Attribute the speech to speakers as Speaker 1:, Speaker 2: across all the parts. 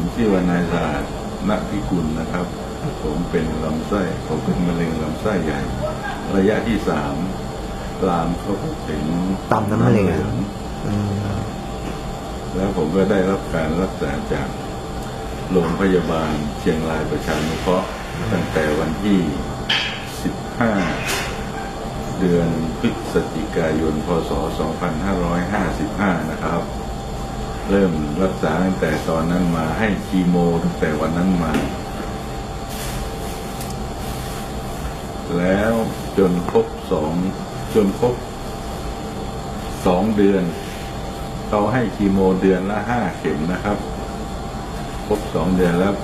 Speaker 1: ผมชื่อว่านายสะอาดณพิกุลนะครับ ผมเป็นลำไส้ผมเป็นมะเร็งลำไส้ใหญ่ ระยะที่สามลามเข้าไปถึง
Speaker 2: ต่อมน้ำเหลืองอืม
Speaker 1: แล้วผมก็ได้รับการรักษาจากโรงพยาบาลเชียงรายประชานุเคราะห์ตั้งแต่วันที่ 15 เดือนพฤศจิกายน พศ 2555 นะครับ เริ่มรักษาตั้งแต่ตอนนั้นมาให้คีโมตั้งแต่วันนั้นมา แล้วจนครบสองจนครบสองเดือนเขาให้คีโมเดือนละห้าเข็มนะครับ ครบสองเดือนแล้ว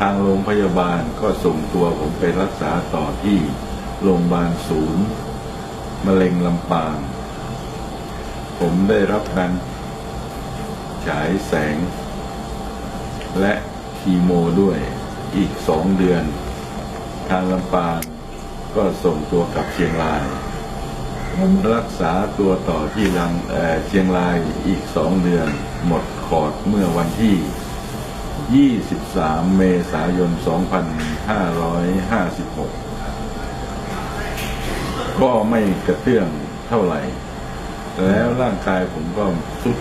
Speaker 1: ทางโรงพยาบาลก็ส่งตัวผมไปรักษาต่อที่โรงพยาบาลศูนย์มะเร็งลำปาง ผมได้รับการ ฉายแสง และคีโมด้วยอีกสองเดือน ทางลำปางก็ส่งตัวกลับเชียงราย รักษาตัวต่อที่ลังเเชียงรายอีกสองเดือน หมดคอร์ดเมื่อวันที่ 23 เมษายน 2556 ก็ไม่กระเตื้องเท่าไหร่ แล้วร่างกายผมก็ทรุด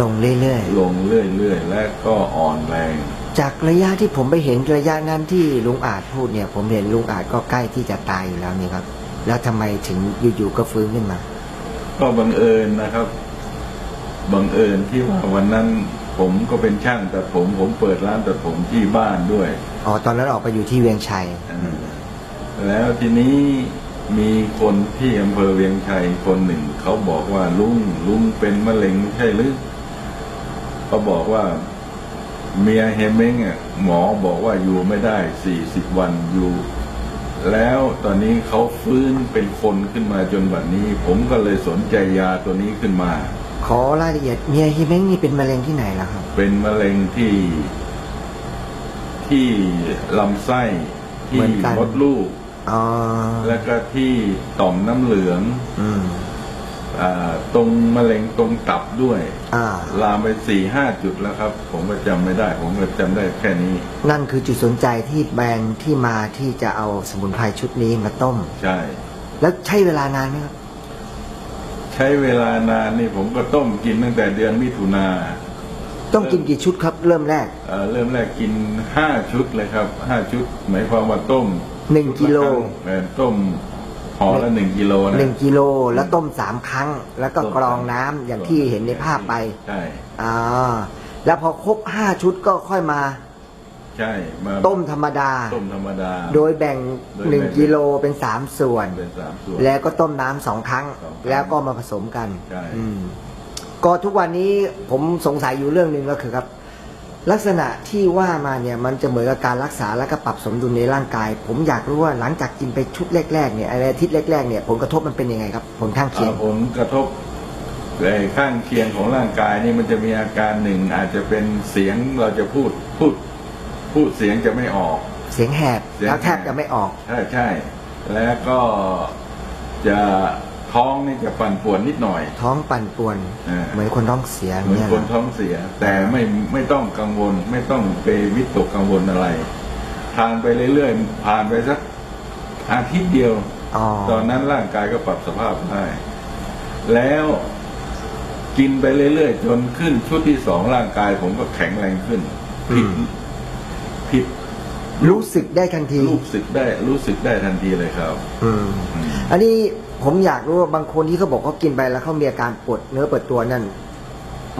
Speaker 2: ลงเรื่อย
Speaker 1: ลงเรื่อยๆ และก็อ่อนแรง
Speaker 2: ๆ จากระยะที่ผมไปเห็นระยะนั้นที่ลุงอาจพูดเนี่ย ผมเห็นลุงอาจก็ใกล้ที่จะตายอยู่แล้วนี่ครับ แล้วทำไมถึงอยู่ๆก็ฟื้นขึ้นมา
Speaker 1: ก็บังเอิญนะครับ บังเอิญที่ว่าวันนั้นผมก็เป็นช่างตัดผม ผมเปิดร้านตัดผมที่บ้านด้วย
Speaker 2: อ๋อตอนนั้นออกไปอยู่ที่เวียงชัย
Speaker 1: แล้วทีนี้มีคนที่อำเภอเวียงชัยคนหนึ่ง เขาบอกว่าลุงลุงเป็นมะเร็งไม่ใช่หรือ เขาบอกว่าเมียเฮเม้งอะหมอบอกว่าอยู่ไม่ได้สี่สิบวันอยู่ แล้วตอนนี้เขาฟื้นเป็นคนขึ้นมาจนบัดนี้ ผมก็เลยสนใจยาตัวนี้ขึ้นมา
Speaker 2: ขอรายละเอียดเมียฮิเม้งนี่เป็นมะเร็งที่ไหนล่ะครับ
Speaker 1: เป็นมะเร็งที่ที่ลำไส้
Speaker 2: เหมื
Speaker 1: ที่
Speaker 2: อนกัน
Speaker 1: มดลูก
Speaker 2: อ๋อ
Speaker 1: แล้วก็ที่ต่อมน้ำเหลือง
Speaker 2: อืม
Speaker 1: อา ตรงมะเร็งตรงตับด้วย
Speaker 2: อ่า
Speaker 1: ลามไปสี่ห้าจุดแล้วครับ ผมก็จำไม่ได้ ผมก็จำได้แค่นี้
Speaker 2: นั่นคือจุดสนใจที่แบรนด์ที่มาที่จะเอาสมุนไพรชุดนี้มาต้ม
Speaker 1: ใช่
Speaker 2: แล้วใช้เวลานานไหมครับ
Speaker 1: ใช้เวลานานนี่ผมก็ต้มกินตั้งแต่เดือนมิถุนา
Speaker 2: ต้องกินกี่ชุดครับ เริ่มแรก
Speaker 1: เอ่อเริ่มแรกกินห้าชุดเลยครับห้าชุด หมายความว่าต้ม
Speaker 2: หนึ่งกิโล
Speaker 1: เอ่อต้ม ห่อละหนึ่งกิโลนะ
Speaker 2: หนึ่งกิโลแล้วต้มสามครั้ง แล้วก็
Speaker 1: ต้ม
Speaker 2: กรองน้ำอย่างที่เห็นในภาพไป
Speaker 1: ใช่
Speaker 2: อ่าแล้วพอครบห้าชุดก็ค่อยมา
Speaker 1: ใช่มา
Speaker 2: ต้มธรรมดา
Speaker 1: ต้มธรรมดา
Speaker 2: โดยแบ่ง
Speaker 1: โดย
Speaker 2: หนึ่ง
Speaker 1: แบ่ง
Speaker 2: กิโลเป็นสามส่วน
Speaker 1: เป็นสามส่วน
Speaker 2: แล้วก็ต้มน้ำสองครั้ง
Speaker 1: สองครั้ง
Speaker 2: แล้วก็มาผสมกัน
Speaker 1: ใช่
Speaker 2: อืมก็ทุกวันนี้ผมสงสัยอยู่เรื่องหนึ่งก็คือครับ ลักษณะที่ว่ามาเนี่ยมันจะเหมือนกับการรักษาและก็ปรับสมดุลในร่างกาย ผมอยากรู้ว่าหลังจากกินไปชุดแรกๆเนี่ยอะไรอาทิตย์แรกๆเนี่ยผลกระทบมันเป็นยังไงครับ ผลข้างเคียง
Speaker 1: อ่าผลกระทบไอ้ข้างเคียงของร่างกายนี่มันจะมีอาการหนึ่งอาจจะเป็นเสียงเราจะพูดพูด พูดเสียงจะไม่ออก
Speaker 2: เสียงแหบ
Speaker 1: เสียง
Speaker 2: แล้วแทบ
Speaker 1: แหบ
Speaker 2: จะไม่ออก
Speaker 1: ใช่ใช่แล้วก็จะ ท้องนี่จะปั่นป่วนนิดหน่อย
Speaker 2: ท้องปั่นป่วน
Speaker 1: อ่า
Speaker 2: เหมือนคนท้องเสีย
Speaker 1: เหมือน
Speaker 2: เนี่ย
Speaker 1: คนท้องเสีย แต่ไม่ไม่ต้องกังวล ไม่ต้องไปวิตกกังวลอะไรทานไปเรื่อยๆผ่านไปสักอาทิตย์เดียว
Speaker 2: อ๋อ
Speaker 1: ตอนนั้นร่างกายก็ปรับสภาพได้ แล้วกินไปเรื่อยๆ จนขึ้นชุดที่สองร่างกายผมก็แข็งแรงขึ้นผิดผิด
Speaker 2: รู้สึกได้ทันที
Speaker 1: รู้สึกได้รู้สึกได้ทันทีเลยครับ
Speaker 2: อืม
Speaker 1: อืม
Speaker 2: อันนี้ ผมอยากรู้ว่าบางคนที่เขาบอกเขากินไปแล้วเขามีอาการปวดเนื้อปวดตัวนั่น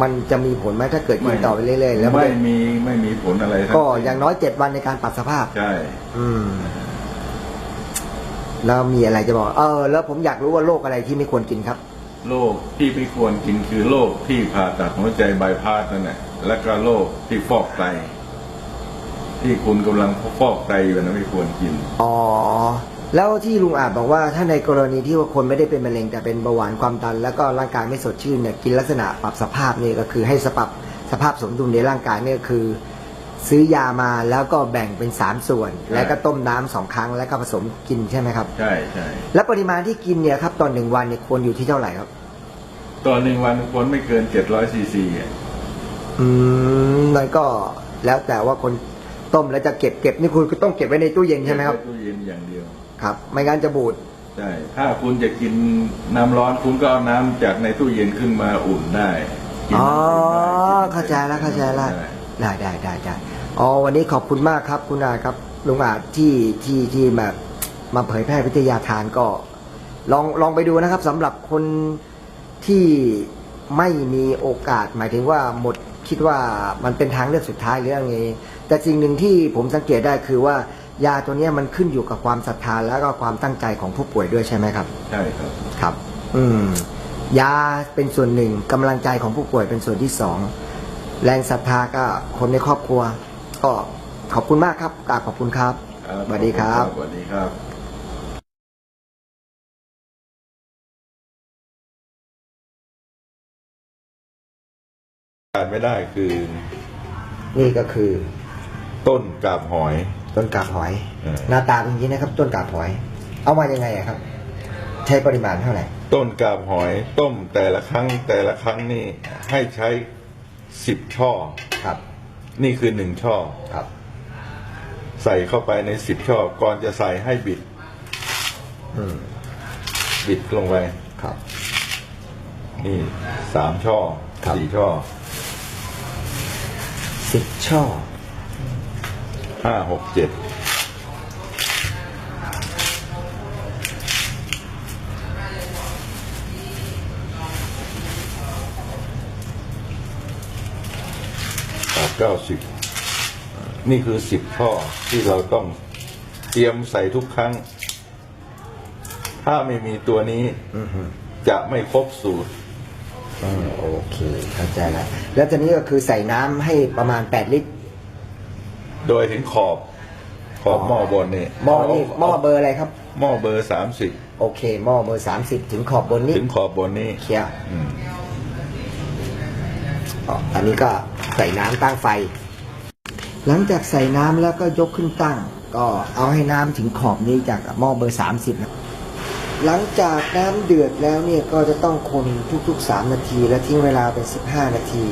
Speaker 2: มันจะมีผลไหมถ้าเกิดกินต่อไปเรื่อยๆแล้ว
Speaker 1: ไม่
Speaker 2: ไม่
Speaker 1: มีไม่มีผลอะไรทั้
Speaker 2: ก็
Speaker 1: สิ้น
Speaker 2: อย่างน้อยเจ็ดวันในการปรับสภาพ
Speaker 1: ใช่
Speaker 2: อืม แล้วมีอะไรจะบอก เออ แล้วผมอยากรู้ว่าโรคอะไรที่ไม่ควรกินครับ
Speaker 1: โรคที่ไม่ควรกินคือโรคที่ผ่าตัดหัวใจบายพาสนั่นแหละแล้วก็โรคที่ฟอกไต ที่คุณกำลังฟอกไตอยู่นะไม่ควรกิน
Speaker 2: อ๋อ แล้วที่ลุงอาจบอกว่าถ้าในกรณีที่ว่าคนไม่ได้เป็นมะเร็งแต่เป็นเบาหวานความดัน แล้วก็ร่างกายไม่สดชื่นเนี่ยกินลักษณะปรับสภาพนี่ก็คือให้สปรับสภาพสมดุลในร่างกายเนี่ยคือ ซื้อยามาแล้วก็แบ่งเป็นสามส่วน
Speaker 1: ใช่
Speaker 2: แล้วก็ต้มน้ำสองครั้งแล้วก็ผสมกินใช่ไหมครับ
Speaker 1: ใช่ใช่
Speaker 2: และปริมาณที่กินเนี่ยครับตอนหนึ่งวันเนี่ยควรอยู่ที่เท่าไหร่ครับ
Speaker 1: ตอนหนึ่งวันควรไม่เกินเจ็ดร้อยซีซี
Speaker 2: อืมมันก็แล้วแต่ว่าคนต้มแล้วจะเก็บเก็บนี่คุณก็ต้องเก็บไว้ในตู้เย็นใช่ไหมครับ
Speaker 1: เก็ว้ตู้เย็นอย่างเดียว
Speaker 2: ครับ ไม่งั้นจะบูด
Speaker 1: ใช่ถ้าคุณจะกินน้ำร้อนคุณก็เอาน้ำจากในตู้เย็นขึ้นมาอุ่นได้กิน
Speaker 2: อ๋อ
Speaker 1: น้ำอุ่นได้
Speaker 2: เข้าใจแล้วเข้าใจแล้ว
Speaker 1: ได้
Speaker 2: ได้ได้ได้ได้อ๋อวันนี้ขอบคุณมากครับ คุณอาครับลุงอาจที่ที่ที่มามาเผยแพร่วิทยาทานก็ ลองลองไปดูนะครับสำหรับคนที่ไม่มีโอกาส หมายถึงว่าหมดคิดว่ามันเป็นทางเลือกสุดท้ายหรืออะไรงี้แต่สิ่งหนึ่งที่ผมสังเกตได้คือว่า ยาตัวเนี้ยมันขึ้นอยู่กับความศรัทธาแล้วก็ความตั้งใจของผู้ป่วยด้วยใช่ไหมครับ
Speaker 1: ใช่ครับ
Speaker 2: ครับ อืม ยาเป็นส่วนหนึ่งกำลังใจของผู้ป่วยเป็นส่วนที่สองแรงศรัทธาก็คนในครอบครัว ก็ขอบคุณมากครับกราบขอบคุณครับ
Speaker 1: ครับ
Speaker 2: สวัสดีครับ
Speaker 1: สวัสดีครับขาดไม่ได้คือ
Speaker 2: นี่ก็คือ
Speaker 1: ต้นกาบหอย
Speaker 2: ต้นกาบหอย
Speaker 1: เออ
Speaker 2: หน้าตาเป็นอย่างนี้นะครับ ต้นกาบหอย เอามายังไงอะครับ ใช้ปริมาณเท่าไหร่
Speaker 1: ต้นกาบหอยต้มแต่ละครั้งแต่ละครั้งนี่ให้ใช้สิบช่อ
Speaker 2: ครับ
Speaker 1: นี่คือหนึ่งช่อ
Speaker 2: ครับ
Speaker 1: ใส่เข้าไปในสิบช่อ ก่อนจะใส่ให้บิด
Speaker 2: อืม
Speaker 1: บิดลงไป
Speaker 2: ครับ
Speaker 1: นี่สามช่อ
Speaker 2: ครับ
Speaker 1: สี่ช่อ
Speaker 2: สิบช่อ
Speaker 1: ห้าหกเจ็ดแปดเก้าสิบนี่คือสิบช่อที่เราต้องเตรียมใส่ทุกครั้ง ถ้าไม่มีตัวนี้
Speaker 2: อือฮึ
Speaker 1: จะไม่ครบสูตร
Speaker 2: อืมโอเค เข้าใจแล้ว แล้วตอนนี้ก็คือใส่น้ำให้ประมาณ 8 ลิตร
Speaker 1: โดยถึงขอบขอบหม้อบนนี่
Speaker 2: หม้อนี่หม้อเบอร์อะไรครับ
Speaker 1: หม้อเบอร์สามสิบ
Speaker 2: โอเคหม้อเบอร์30ถึงขอบบนนี้
Speaker 1: ถึงขอบบนนี้
Speaker 2: เคลียร์
Speaker 1: อืม
Speaker 2: อ๋ออันนี้ก็ใส่น้ำตั้งไฟ หลังจากใส่น้ำแล้วก็ยกขึ้นตั้ง ก็เอาให้น้ำถึงขอบนี้จากหม้อเบอร์30นะหลังจากน้ำเดือดแล้วเนี่ยก็จะต้องคนทุกๆ 3 นาที และทิ้งเวลาเป็น 15 นาที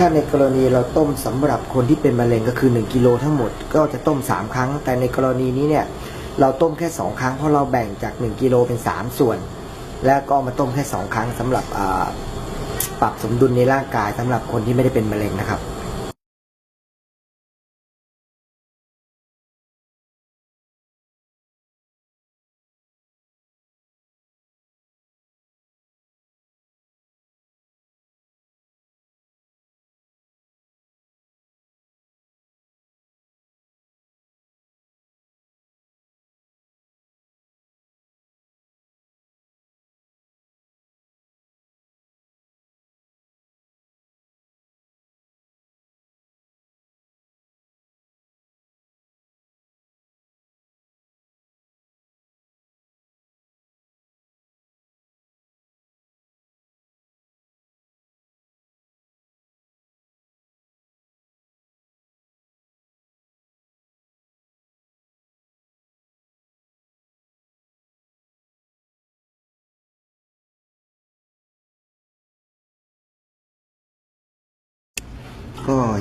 Speaker 2: ถ้าในกรณีเราต้มสำหรับคนที่เป็นมะเร็งก็คือ 1กิโลทั้งหมดก็จะต้ม 3 ครั้ง แต่ในกรณีนี้เนี่ยเราต้มแค่ 2 ครั้งเพราะเราแบ่งจาก 1กิโลเป็น 3 ส่วน แล้วก็มาต้มแค่ 2 ครั้งสำหรับปรับสมดุลในร่างกายสำหรับคนที่ไม่ได้เป็นมะเร็งนะครับ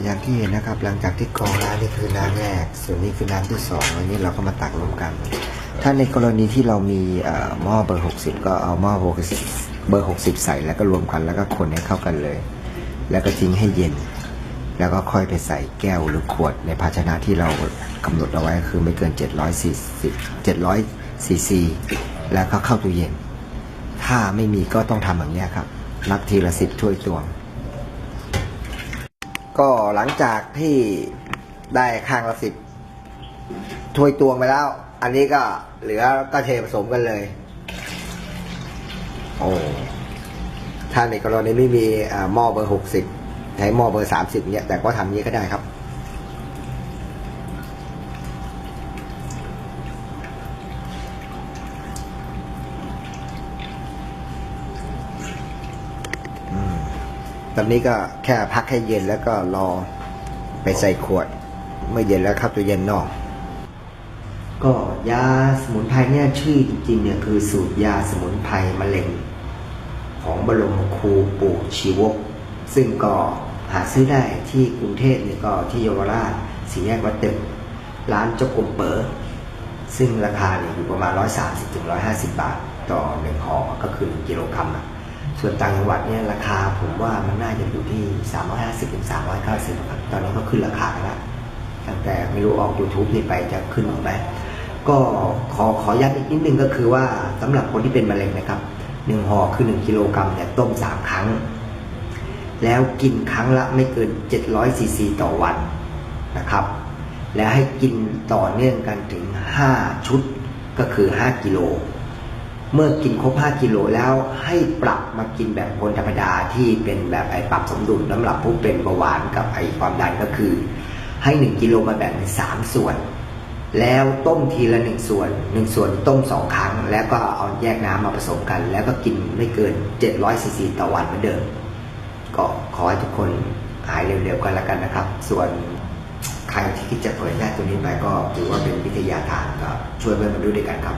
Speaker 2: อย่างที่เห็นนะครับ หลังจากที่กรองน้ำนี่คือน้ำแรก ส่วนนี้คือน้ำที่สองอันนี้เราก็มาตักรวมกัน ถ้าในกรณีที่เรามีหม้อเบอร์ 60 ก็เอาหม้อเบอร์60เบอร์ 60 ใส่แล้วก็รวมกันแล้วก็คนให้เข้ากันเลย แล้วก็ทิ้งให้เย็น แล้วก็ค่อยไปใส่แก้วหรือขวดในภาชนะที่เรากำหนดเอาไว้คือไม่เกิน 740 700ซีซีแล้วก็เข้าตู้เย็น ถ้าไม่มีก็ต้องทำอย่างนี้ครับนับทีละสิบถ้วยตวง ก็หลังจากที่ได้ข้างละสิบถ้วยตวงไปแล้ว อันนี้ก็เหลือก็เทผสมกันเลย โอ้ถ้าในกรณีไม่มีอ่าหม้อเบอร์หกสิบใช้หม้อเบอร์สามสิบเนี่ยแต่ก็ทำนี้ก็ได้ครับ ตอนนี้ก็แค่พักให้เย็นแล้วก็รอไปใส่ขวด เมื่อเย็นแล้วเข้าตู้เย็นนอก ก็ยาสมุนไพรเนี่ยชื่อจริงๆเนี่ยคือสูตรยาสมุนไพรมะเร็ง ของบรมครูปู่ชีวก ซึ่งก็หาซื้อได้ที่กรุงเทพเนี่ยก็ที่เยาวราชสีแยกวัดตึกร้านเจ้ากลมเป๋อซึ่งราคาเนี่ยอยู่ประมาณ 130ถึง150 บาท ต่อหนึ่งห่อก็คือ1กิโลกรัมอะ ส่วนต่างจังหวัดเนี่ยราคาผมว่ามันน่าจะอยู่ที่ 350ถึง390ครับตอนนี้ก็ขึ้นราคาแล้วตั้งแต่ไม่รู้ออก YouTube นี่ไปจะขึ้นหรือไหมก็ขอขอย้ำอีกนิดนึงก็คือว่าสำหรับคนที่เป็นมะเร็งนะครับหนึ่งห่อคือ 1 กิโลกรัมเนี่ยต้ม 3 ครั้ง แล้วกินครั้งละไม่เกิน 700ซีซีต่อวันนะครับ และให้กินต่อเนื่องกันถึง 5 ชุดก็คือ 5 กิโล เมื่อกินครบ5กิโลแล้วให้ปรับมากินแบบคนธรรมดาที่เป็นแบบไอ้ปรับสมดุลสำหรับผู้เป็นเบาหวานกับไอ้ความดันก็คือ ให้ 1กิโลมาแบ่งเป็น3ส่วน แล้วต้มทีละ 1 ส่วน 1 ส่วนต้ม 2 ครั้ง แล้วก็เอาแยกน้ำมาผสมกัน แล้วก็กินไม่เกิน700ซีซีต่อวันเหมือนเดิม ก็ขอให้ทุกคนหายเร็วๆกันแล้วกันนะครับ ส่วนใครที่คิดจะเผยแพร่ตัวนี้ไปก็ถือว่าเป็นวิทยาทานก็ช่วยเพื่อนมาดูด้วยกันครับ